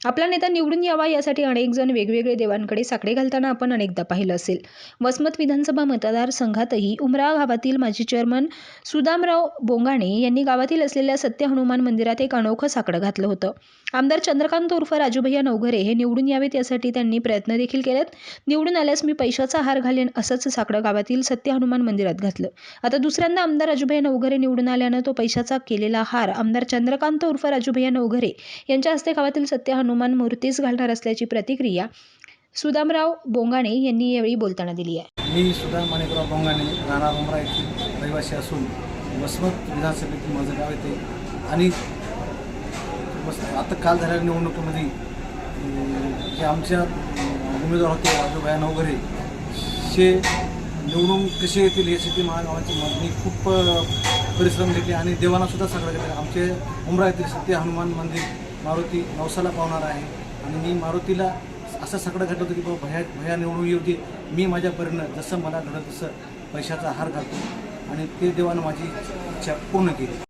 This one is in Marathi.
आपला नेता निवडून यावा यासाठी अनेक जण वेगवेगळे देवांकडे साकडे घालताना आपण अनेकदा पाहिलं असेल. वसमत विधानसभा मतदारसंघातही उमरा गावातील माजी चेअरमन सुदामराव बोंगाणे यांनी गावातील असलेल्या सत्य हनुमान मंदिरात एक अनोखं साकडं घातलं होतं. आमदार चंद्रकांत उर्फ राजूभैया नवघरे हे निवडून यावेत यासाठी त्यांनी प्रयत्न देखील केलेत. निवडून आल्यास मी पैशाचा हार घालेन असंच साकडं गावातील सत्य हनुमान मंदिरात घातलं. आता दुसऱ्यांदा आमदार राजूभैया नवघरे निवडून आल्यानं तो पैशाचा केलेला हार आमदार चंद्रकांत उर्फ राजूभैया नवघरे यांच्या हस्ते गावातील सत्य हनुमान मूर्तीस घालणार असल्याची प्रतिक्रिया सुदामराव बोंगाणे यांनी यावेळी बोलताना दिली आहे. मी सुदाम माणिकराव बोंगाणे राणा उमरा येथील रहिवासी असून वसमत विधानसभेतील माझं गाव येते आणि बस आता काल झालेल्या निवडणुकीमध्ये जे आमच्या उमेदवार होते राजूभाया वगैरे शे निवडून कसे येतील यासाठी महागावाची मागणी खूप परिश्रम घेतले आणि देवांनासुद्धा सगळं घेतलं. आमचे उमरा येथील सत्य हनुमान मंदिर मारुती नवसाला पावणार आहे. आणि मी मारुतीला असं सगळं घडलं होतं की बाबा भया भया निवडून येऊ दे. मी माझ्या परीनं जसं मला घडत तसं पैशाचा हार घालतो. आणि ते देवानं माझी इच्छा पूर्ण केली.